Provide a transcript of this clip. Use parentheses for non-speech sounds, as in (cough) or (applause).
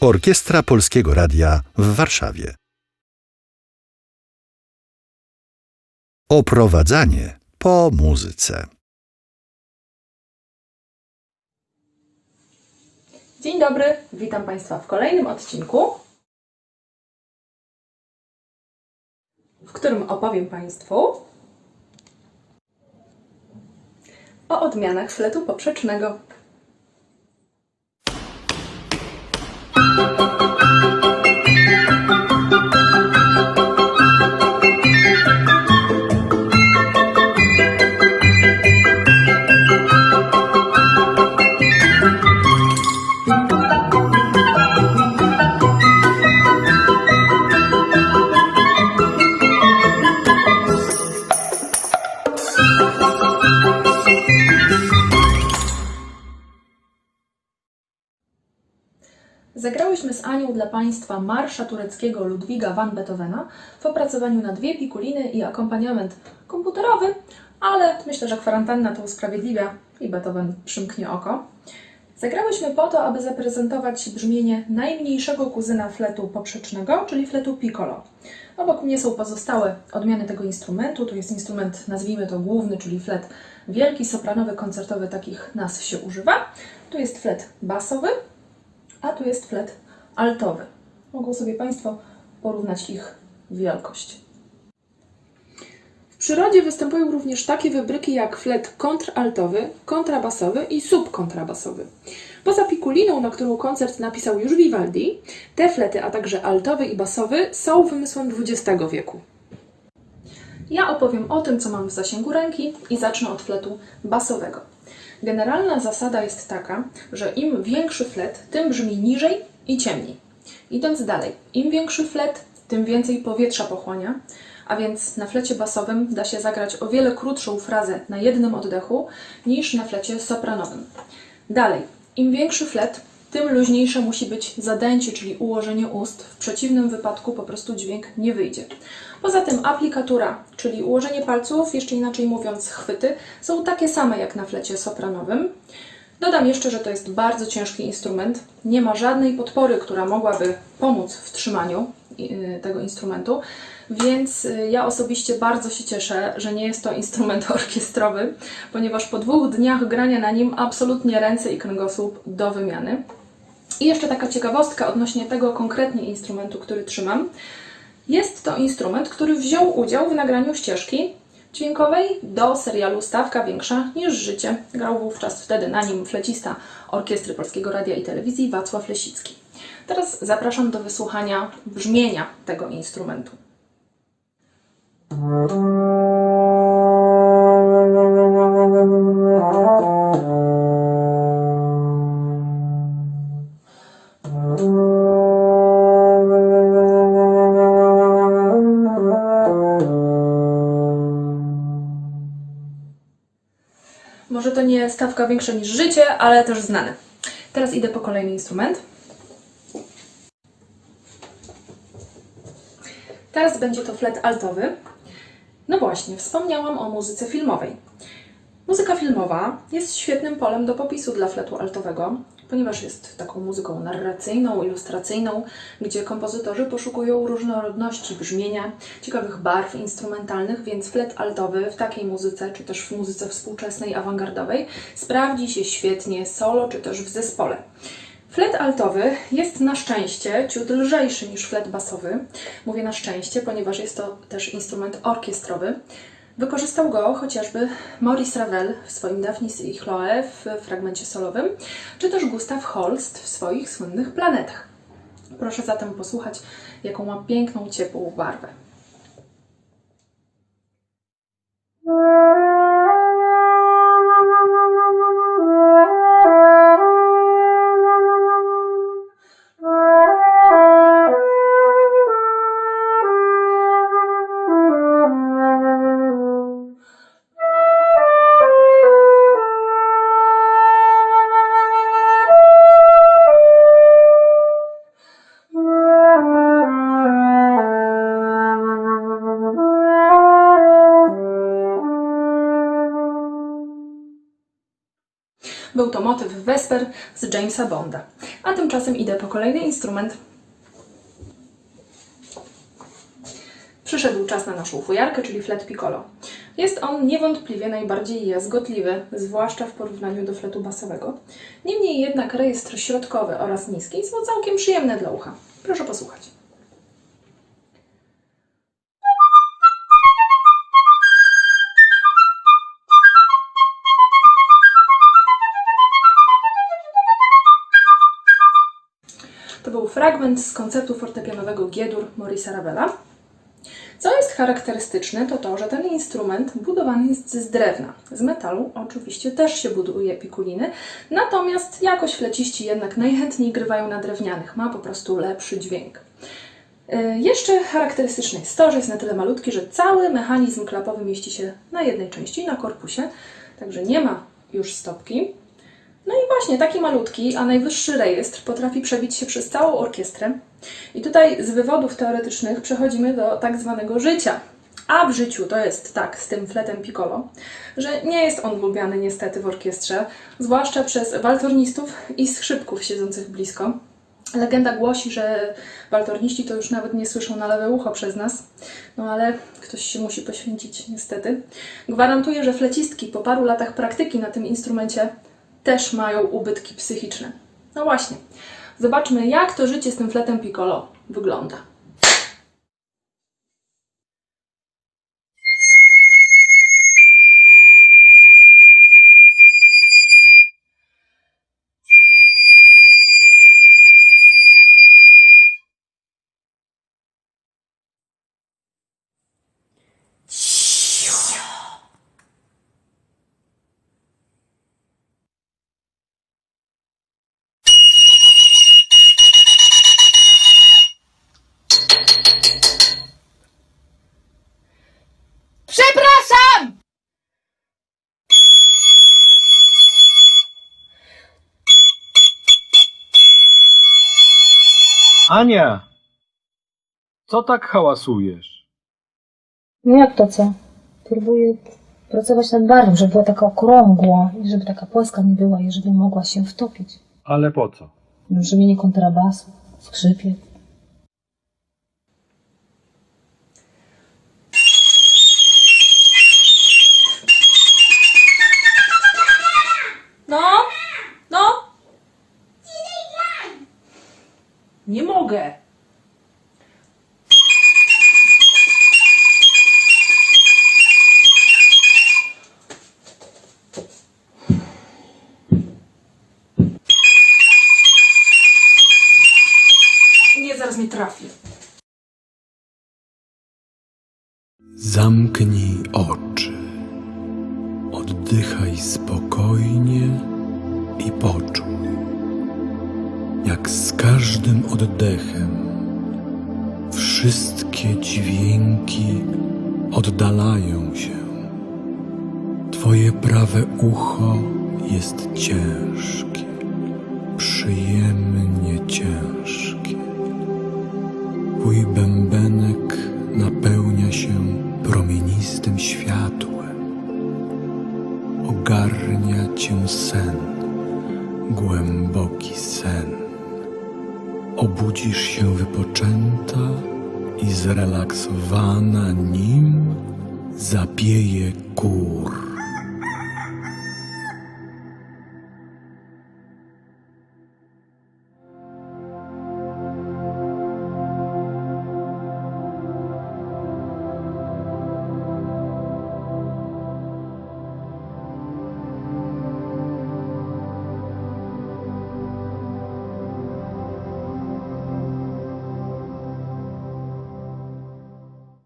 Orkiestra Polskiego Radia w Warszawie. Oprowadzanie po muzyce. Dzień dobry, witam Państwa w kolejnym odcinku, w którym opowiem Państwu o odmianach fletu poprzecznego. Z Anią dla Państwa marsza tureckiego Ludwiga van Beethovena w opracowaniu na dwie pikuliny i akompaniament komputerowy, ale myślę, że kwarantanna to usprawiedliwia i Beethoven przymknie oko. Zagrałyśmy po to, aby zaprezentować brzmienie najmniejszego kuzyna fletu poprzecznego, czyli fletu piccolo. Obok mnie są pozostałe odmiany tego instrumentu. Tu jest instrument, nazwijmy to główny, czyli flet wielki, sopranowy, koncertowy, takich nazw się używa. Tu jest flet basowy, a tu jest flet altowy. Mogą sobie Państwo porównać ich wielkość. W przyrodzie występują również takie wybryki jak flet kontraltowy, kontrabasowy i subkontrabasowy. Poza pikuliną, na którą koncert napisał już Vivaldi, te flety, a także altowy i basowy są wymysłem XX wieku. Ja opowiem o tym, co mam w zasięgu ręki i zacznę od fletu basowego. Generalna zasada jest taka, że im większy flet, tym brzmi niżej i ciemniej. Idąc dalej, im większy flet, tym więcej powietrza pochłania, a więc na flecie basowym da się zagrać o wiele krótszą frazę na jednym oddechu niż na flecie sopranowym. Dalej, im większy flet, tym luźniejsze musi być zadęcie, czyli ułożenie ust. W przeciwnym wypadku po prostu dźwięk nie wyjdzie. Poza tym aplikatura, czyli ułożenie palców, jeszcze inaczej mówiąc chwyty, są takie same jak na flecie sopranowym. Dodam jeszcze, że to jest bardzo ciężki instrument. Nie ma żadnej podpory, która mogłaby pomóc w trzymaniu yy, tego instrumentu, więc yy, ja osobiście bardzo się cieszę, że nie jest to instrument (laughs) orkiestrowy, ponieważ po dwóch dniach grania na nim absolutnie ręce i kręgosłup do wymiany. I jeszcze taka ciekawostka odnośnie tego konkretnie instrumentu, który trzymam. Jest to instrument, który wziął udział w nagraniu ścieżki dźwiękowej do serialu Stawka Większa niż Życie. Grał wówczas wtedy na nim flecista Orkiestry Polskiego Radia i Telewizji Wacław Lesicki. Teraz zapraszam do wysłuchania brzmienia tego instrumentu. Nie stawka większa niż życie, ale też znane. Teraz idę po kolejny instrument. Teraz będzie to flet altowy. No właśnie, wspomniałam o muzyce filmowej. Muzyka filmowa jest świetnym polem do popisu dla fletu altowego, ponieważ jest taką muzyką narracyjną, ilustracyjną, gdzie kompozytorzy poszukują różnorodności brzmienia, ciekawych barw instrumentalnych, więc flet altowy w takiej muzyce, czy też w muzyce współczesnej, awangardowej, sprawdzi się świetnie solo, czy też w zespole. Flet altowy jest na szczęście ciut lżejszy niż flet basowy. Mówię na szczęście, ponieważ jest to też instrument orkiestrowy. Wykorzystał go chociażby Maurice Ravel w swoim Daphnis i Chloe w fragmencie solowym, czy też Gustav Holst w swoich słynnych planetach. Proszę zatem posłuchać, jaką ma piękną, ciepłą barwę. Był to motyw Vesper z Jamesa Bonda. a tymczasem idę po kolejny instrument. Przyszedł czas na naszą fujarkę, czyli flet piccolo. Jest on niewątpliwie najbardziej jazgotliwy, zwłaszcza w porównaniu do fletu basowego. Niemniej jednak rejestr środkowy oraz niski są całkiem przyjemne dla ucha. Proszę posłuchać. Fragment z koncertu fortepianowego G-dur Maurice'a Ravela. Co jest charakterystyczne, to to, że ten instrument budowany jest z drewna. Z metalu oczywiście też się buduje pikuliny, natomiast jakoś fleciści jednak najchętniej grywają na drewnianych. Ma po prostu lepszy dźwięk. Yy, Jeszcze charakterystyczne jest to, że jest na tyle malutki, że cały mechanizm klapowy mieści się na jednej części, na korpusie, także nie ma już stopki. No i właśnie taki malutki, a najwyższy rejestr potrafi przebić się przez całą orkiestrę. I tutaj z wywodów teoretycznych przechodzimy do tak zwanego życia. A w życiu to jest tak z tym fletem piccolo, że nie jest on lubiany niestety w orkiestrze, zwłaszcza przez waltornistów i skrzypków siedzących blisko. Legenda głosi, że waltorniści to już nawet nie słyszą na lewe ucho przez nas, no ale ktoś się musi poświęcić niestety. Gwarantuję, że flecistki po paru latach praktyki na tym instrumencie też mają ubytki psychiczne. No właśnie, zobaczmy jak to życie z tym fletem piccolo wygląda. Przepraszam! Ania! Co tak hałasujesz? No jak to co? Próbuję pracować nad barwą, żeby była taka okrągła i żeby taka płaska nie była i żeby mogła się wtopić. Ale po co? Brzmienie kontrabasu, skrzypiec. Oddychaj spokojnie i poczuj, jak z każdym oddechem wszystkie dźwięki oddalają się. Twoje prawe ucho jest ciężkie, Obudzisz się wypoczęta i zrelaksowana, nim zapieje kur.